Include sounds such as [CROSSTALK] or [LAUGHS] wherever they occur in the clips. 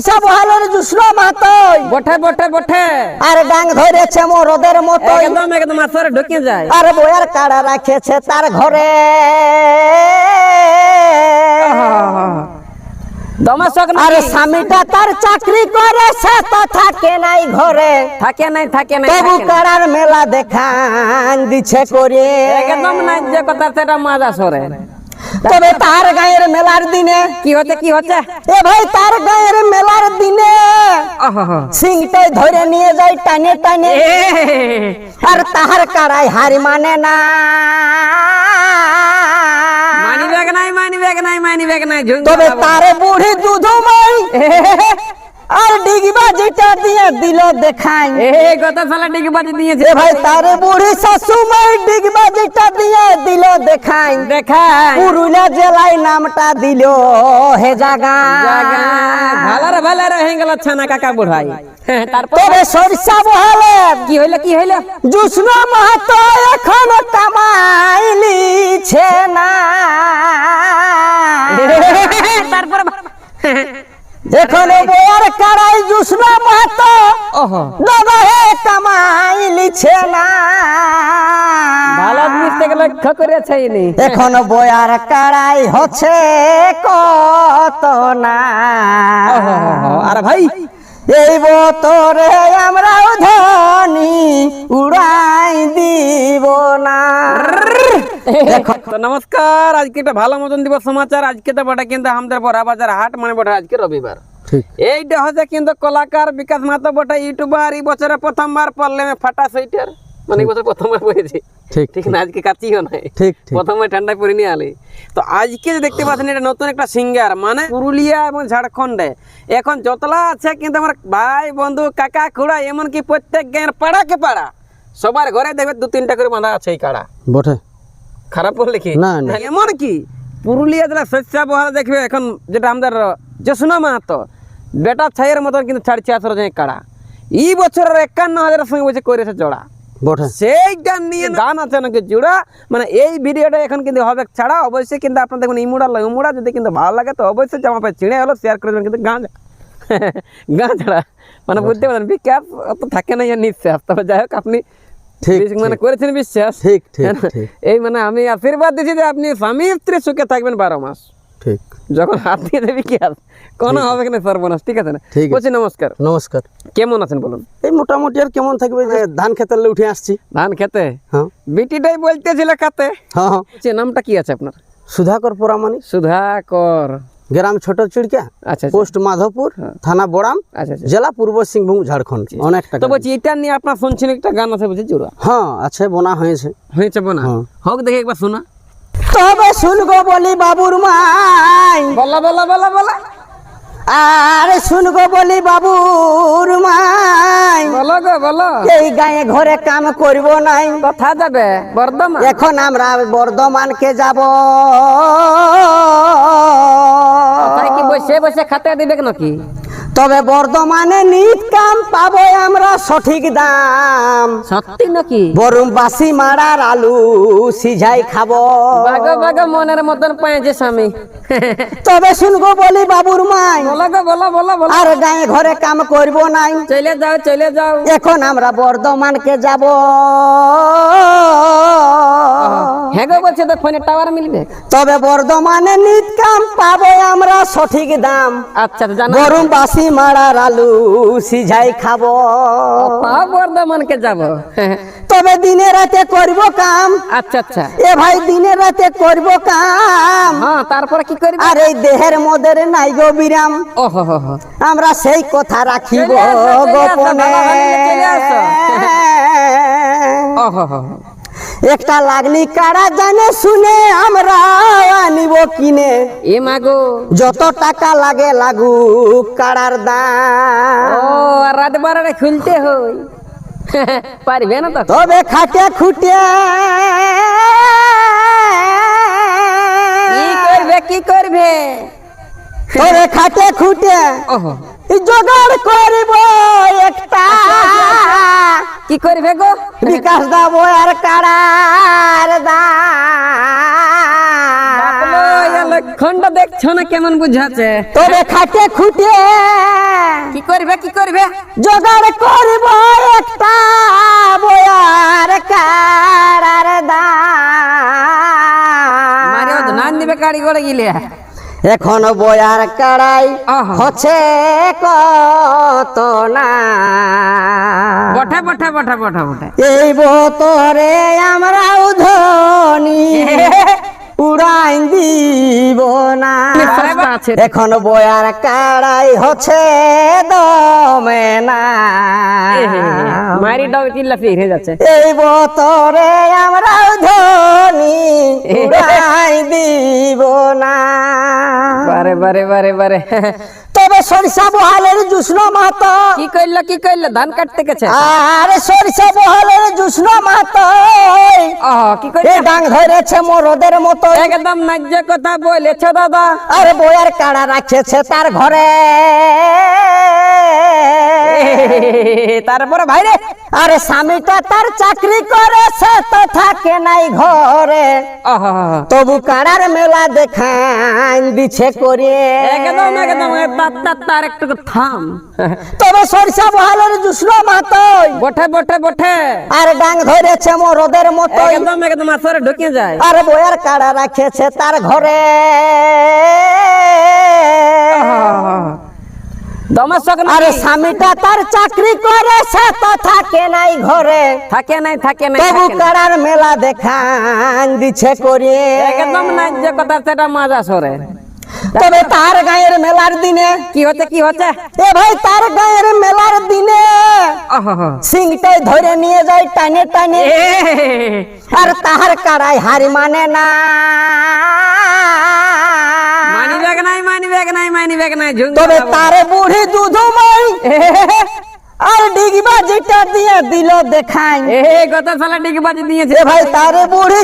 সরিষা বহালের জুসলো মাতই। বঠে বঠে বঠে। আর ডাং ধরেছে মোরদের মতই। একদম একদম আসরে ঢুকে যায়। আর বয়ার কাড়া রাখেছে তার ঘরে। আর স্বামীটা তার চাকরি করে সে তো থাকে নাই ঘরে। থাকে নাই থাকে নাই তবু মেলা দেখান দিছে করে একদম নাই যে কথা সেটা মাজা সরে তবে তার গায়ের মেলার দিনে কি হচ্ছে কি হচ্ছে? এ ভাই তার গায়ের মেলার দিনে সিংটাই ধরে নিয়ে যায় টানে টানে। আর তাহার কারাই হারি মানে না। মানি ব্যাগ নাই মানি ব্যাগ নাই মানি ব্যাগ নাই তবে। তার বুড়ি দুধুমাই আর ডিগবা যেটা দিয়ে দিল দেখাই। এ কত সালা ডিগি বাজি দিয়েছে। এ ভাই তার বুড়ি শাশুমাই ডিগবা যেটা দিয়ে দিল দেখাই। দেখাই। পুরুলিয়া জেলায় নামটা দিল হে জাগা। জাগা। ভালো রে ভালো রে হয়ে গেল ছানা কাকা বুড়াই। হ্যাঁ, তারপর? তবে সরিষা বহালে। কি হইল কি হইল? জুষ্ণ মাহাতো এখনও কামাইলিছে না। তারপর? এখনও বয়ার কাড়াই জুষ্ণ মাহাতো। ওহো। দাদা হে কামাইলিছে না। ভালো থেকে লক্ষ্য করেছে ইনি। এখন বয়ার কাড়াই হচ্ছে কত না। আর ভাই? এই বতরে আমরাও ধনী উড়াই দিব না। তো নমস্কার আজকে একটা ভালো মতন দিব সমাচার। আজকে তো বটে কিন্তু আমাদের বড়া বাজার হাট মানে বটে আজকে রবিবার। এইটা হচ্ছে কিন্তু কলাকার বিকাশ মাতো বটে ইউটিউবার এই বছরে প্রথমবার পড়লে ফাটা সেইটার মানে বছর প্রথমবার পড়েছি ঠিক ঠিক না আজকে কাচিও নাই। ঠিক প্রথমে ঠান্ডায় পরে নিয়ে আলি তো আজকে দেখতে পাচ্ছেন এটা নতুন একটা সিঙ্গার মানে পুরুলিয়া এবং ঝাড়খণ্ডে। এখন যতলা আছে কিন্তু আমার ভাই বন্ধু কাকা খুড়া এমনকি প্রত্যেক গাঁয়ের পাড়াকে পাড়া। সবার ঘরে দেখবে দু তিনটা করে বাঁধা আছে এই কাড়া। বটে। খারাপ বললে কি? না, না। এমন কি? পুরুলিয়া জেলা শস্য বহারা দেখবে এখন যেটা আমাদের জসুনা মাহাতো। বেটা ছাইয়ের মতন কিন্তু ছাড়ছে আসর যায় কাড়া। এই বছরের একান্ন হাজারের সঙ্গে বসে করেছে জোড়া। বটে। সেই গান নিয়ে গান আছে নাকি জোড়া? মানে এই ভিডিওটা এখন কিন্তু হবে ছাড়া। অবশ্যই কিন্তু আপনার দেখুন ইমুড়া লয় ইমুড়া যদি কিন্তু ভালো লাগে তো অবশ্যই জামা পায়ে ছিঁড়ে হলো শেয়ার করে দেবেন। কিন্তু গান [LAUGHS] গান ছাড়া। মানে বুঝতে পারেন বিকাশ অত থাকে না ইয়ার নিঃশ্বাস তবে যাই হোক আপনি ঠিক, মানে করেছেন বিশ্বাস? ঠিক ঠিক হ্যাঁ এই মানে আমি আশীর্বাদ দিচ্ছি যে আপনি স্বামী স্ত্রী সুখে থাকবেন বারো মাস। ঠিক। যখন হাত দিয়ে দেবে কি আর কোনো হবে কিনা সর্বনাশ ঠিক আছে না। বলছি নমস্কার। নমস্কার। কেমন আছেন বলুন? এই মোটামুটি আর কেমন থাকবে যে ধান খেতে উঠে আসছি। ধান খেতে? হ্যাঁ। বিটিটাই বলতেছিল কাতে হ্যাঁ হ্যাঁ। নামটা কি আছে আপনার? সুধাকর পোড়ামানি। সুধাকর। গ্রাম ছোট চিড়কা আচ্ছা আচ্ছা। পোস্ট মাধবপুর থানা বড়াম আচ্ছা আচ্ছা। জেলা পূর্ব সিংভূম ঝাড়খণ্ড। অনেকটা তো বলছি এটা নিয়ে আপনার শুনছেন একটা গান আছে বলছি জোড়া। হ্যাঁ আছে বোনা হয়েছে। হয়েছে বোনা? হ্যাঁ। হোক দেখে একবার শোনা। তবে শুনগো বলি বাবুর মাই। বলা বলা বলা বলা। আর শুনগো বলি বাবুর মাই। বলো গো বলো। এই গায়ে ঘরে কাম করব নাই। কথা যাবে বর্ধমান। এখন আমরা বর্ধমানকে যাব। কি বসে বসে খাতে দিবে নাকি? তবে বর্ধমানে নিট কাম পাবো আমরা সঠিক দাম। সত্যি নাকি? বরং বাসি মারার আলু সিঝাই খাব। বাগ বাগ মনের মতন পাইছে স্বামী। তবে শুনগো বলি বাবুর মাই। বলো গো বলো বলো বলো। আর গায়ে ঘরে কাম করব নাই। চলে যাও চলে যাও। এখন আমরা বর্ধমানকে যাব। হ্যাঁ গো বলছে তো ফোনে টাওয়ার মিলবে। তবে বর্ধমানে নিট কাম পাবো আমরা সঠিক দাম। আচ্ছা তো জানো। গরম বাসি মারার আলু সিঝাই খাব। পাও বর্ধমানকে যাব। তবে দিনে রাতে করব কাম। আচ্ছা আচ্ছা। এ ভাই দিনে রাতে করব কাম। হ্যাঁ তারপরে কি করবি? আর এই দেহের মধ্যে নাই গো বিরাম। ওহো আমরা সেই কথা রাখিব গোপনে। ওহো। একটা লাগলি কারা জানে শুনে আমরা আনিব কিনে। এ মাগো। যত টাকা লাগে লাগু কাড়ার ও দাম রাত বারোটা খুলতে হই। [LAUGHS] পারবে না তো। তবে খাটে খুটে। কি করবে কি করবে? তবে খাটে খুটে। ওহো। জোগাড় করব একটা। কি করবে গো? বিকাশ দাব আর কাড়ার দাম। লক্ষণটা দেখছ না কেমন বুঝাচ্ছে? তবে খাটে খুটে। কি করবে কি করবে? জোগাড় করব একটা বয়ার কারার মারে দাম। নান দিবে গাড়ি করে গিলে এখন বয়ার কাড়াই। হচ্ছে কত না। বঠে বঠা বঠা বঠে বঠা। এই বতরে আমরাও ধনী। আছে। এখন বয়ার কাড়াই হচ্ছে দমে না। মারি ডগ চিল্লা ফিরে যাচ্ছে। এই বতরে আমরা ধনি উড়াই দিব না। বারে বারে বারে বারে। তবে সরিষা বহালের জুষ্ণ মাতা। কি কইল কি কইল? ধান কাটতে গেছে? আরে সরিষা বহালের জুষ্ণ মাতা ও কি এ করল ডাং ধরেছে মরদের মতো একদম ন্যায্য কথা বলেছে দাদা। আরে বয়ার কাড়া রাখেছে তার ঘরে। তারপরে ভাইরে আরে স্বামীটা তার চাকরি করেছে তো থাকে নাই ঘরে। তবু কাড়ার মেলা দেখান দিছে করিয়ে। একদম একদম তার তার একটু থাম। তবে সরিষা বহালের জুষ্ণ মাতই। বঠে বঠে বঠে। আর ডাং ধরেছে মরদের মতো একদম একদম আসরে ঢুকে যায়। আর বইয়ের কাড়া রাখেছে তার ঘরে। আরে? স্বামীটা তার চাকরি করেছে তো থাকে নাই ঘরে। থাকে নাই থাকে নাই তবু থাকে মেলা দেখান দিছে একদম ন্যায্য কথা সেটা মাজা সরে। তবে তার গায়ের মেলার দিনে কি হচ্ছে কি হচ্ছে? এ ভাই তার গায়ের মেলার দিনে সিংটাই ধরে নিয়ে যায় টানে টানে। আর তাহার কাড়াই হারি মানে না। মানি ব্যাগ নাই তবে। তার বুড়ি আর ডিগবা যেটা দিয়ে দিল দেখাই। এ কত সালে দিয়েছে। ভাই তার বুড়ি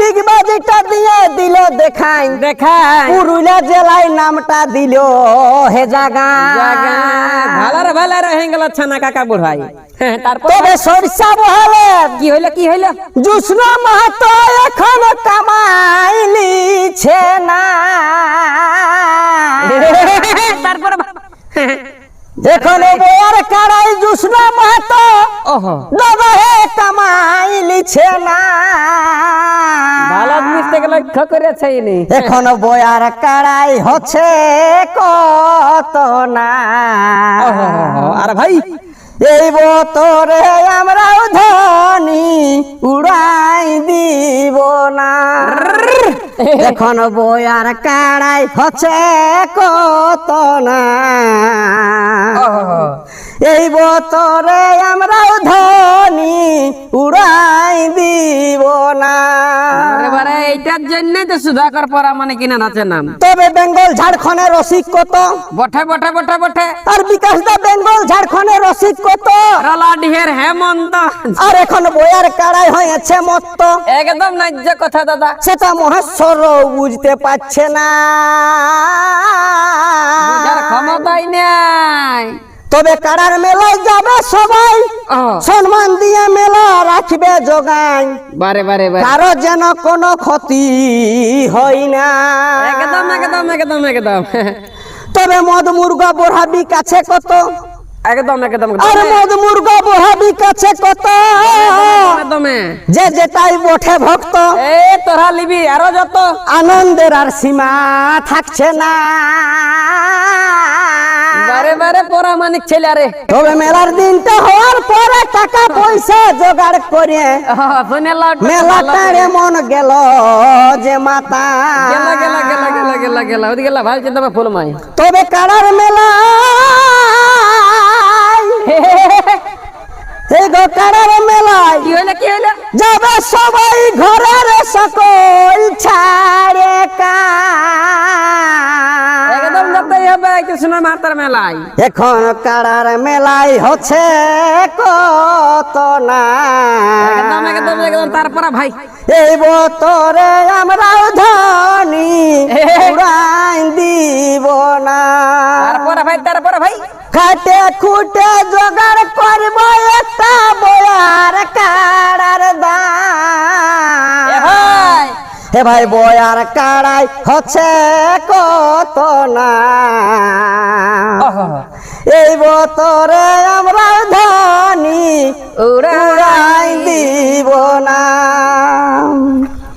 ডিগবা যেটা দিয়ে দিল দেখাই। দেখাই। পুরুলিয়া জেলায় নামটা দিল হে জাগা। জাগা। ভালার ভালার হয়ে গেল ছানা কাকা বুড়াই হ্যাঁ, তবে সরিষা বহালে। কি হইল কি হইল? জুষ্ণ মাহাতো এখন কামাইলিছে না। তারপর এখন বয়ার কারাই জুসনা মাহাতো। দাদা হে কামাইলিছে না। ভালো মিস্টেক লক্ষ্য করেছে ইনি। এখন বয়ার কাড়াই হচ্ছে কত না। আর ভাই এই বতরে আমরা ধনি উড়াই দিব না। এখন বয়ার কাড়াই হচ্ছে কত না। এই বছরে আমরাও ধনী উড়াই দিব না। এইটার জন্য তো সুধাকর পরা মানে কিনা নাচের নাম তবে বেঙ্গল ঝাড়খণ্ডের রসিক কত? বঠে বঠে বঠে বঠে। আর বিকাশ দা বেঙ্গল ঝাড়খণ্ডের রসিক কত? রলা ডিহের হেমন্ত। আর এখন বয়ার কাড়াই হয়েছে মত্ত। একদম ন্যায্য কথা দাদা। সেটা মহেশ্বর বুঝতে পারছে না। ক্ষমতাই নাই। তবে কারার মেলায় যাবে সবাই। সম্মান দিয়ে মেলা রাখবে যোগান বারে বারে বারে। কারও যেন কোনো ক্ষতি হয় না। একদম একদম একদম একদম। তবে মদ মুরগা বোড়াবি কাছে কত? একদম একদম আর মদ মুরগা বোড়াবি কাছে কত? একদমে যে যেটাই বঠে ভক্ত এ তোরা লিবি আরও যত। আনন্দের আর সীমা থাকছে না। বারে পরামানিক ছেলে আরে। তবে মেলার দিনটা হওয়ার পরে টাকা পয়সা জোগাড় করে মেলাটারে মন গেল যে মাতা গেলা গেলা গেলা গেলা গেলা গেলা। ওদিকে গেলা ভাই চিন্তা ফুল মাই তবে কাড়ার মেলা এই গো কাড়ার মেলায় কি হইল কি হইল? যাবে সবাই ঘরের সকল ছাড়ে কা মাতার মেলায়। এখন কাড়ার মেলায় হচ্ছে কত না। একদম একদম একদম তারপরে ভাই। এই বোতরে আমরাও ধনী উড়াই দিব না। তারপরে ভাই তারপরে ভাই। খাটে খুটে জোগাড় করব একটা বয়ার ভাই বয়ার কারাই হচ্ছে কত না। এই বতরে আমরা ধনী উড়াই দিব না।